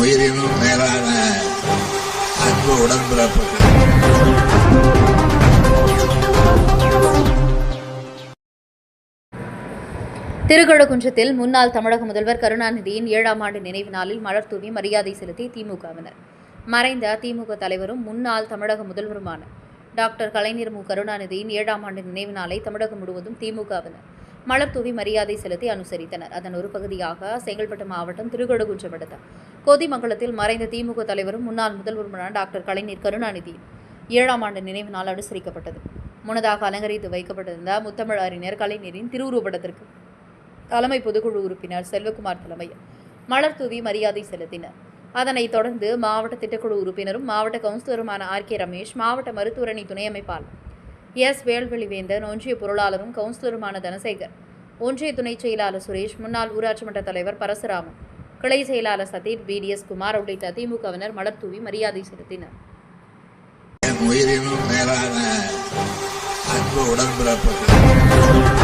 உயிரினும் மேலான அன்பு உடன்பிறப்புகள். திருக்கழுக்குன்றத்தில் முன்னாள் தமிழக முதல்வர் கருணாநிதியின் ஏழாம் ஆண்டு நினைவு நாளில் மலர் தூவி மரியாதை செலுத்தி திமுகவினர். மறைந்த திமுக தலைவரும் முன்னாள் தமிழக முதல்வருமான டாக்டர் கலைஞர் மு. கருணாநிதியின் ஏழாம் ஆண்டு நினைவு நாளை தமிழகம் முழுவதும் திமுகவினர். மலர் தூவி மரியாதை செலுத்தி அனுசரித்தனர். அதன் ஒரு பகுதியாக செங்கல்பட்டு மாவட்டம் திருக்கடுகுன்றம் அடுத்த கோதிமங்கலத்தில் மறைந்த திமுக தலைவரும் முன்னாள் முதல்வருமான டாக்டர் கலைஞர் கருணாநிதி ஏழாம் ஆண்டு நினைவு நாள் அனுசரிக்கப்பட்டது. முன்னதாக அலங்கரித்து வைக்கப்பட்டிருந்த முத்தமிழ் அறிஞர் கலைஞரின் திருவுருவப்படத்திற்கு தலைமை பொதுக்குழு உறுப்பினர் செல்வகுமார் தலைமையில் மலர் தூவி மரியாதை செலுத்தினர். அதனைத் தொடர்ந்து மாவட்ட திட்டக்குழு உறுப்பினரும் மாவட்ட கவுன்சிலருமான ஆர் கே ரமேஷ் மாவட்ட மருத்துவரணி துணை அமைப்பாளர் எஸ். வேல்வெளிவேந்தன் ஒன்றிய பொருளாளரும் கவுன்சிலருமான தனசேகர் ஒன்றிய துணைச் செயலாளர் சுரேஷ் முன்னாள் ஊராட்சி மன்ற தலைவர் பரசுராமன் கிளை செயலாளர் சதீர் பிடிஎஸ் குமார் உள்ளிட்ட திமுகவினர் மலர் தூவி மரியாதை செலுத்தினர். உயிரினும் மேலான அன்பு உடன்பிறப்புகள்.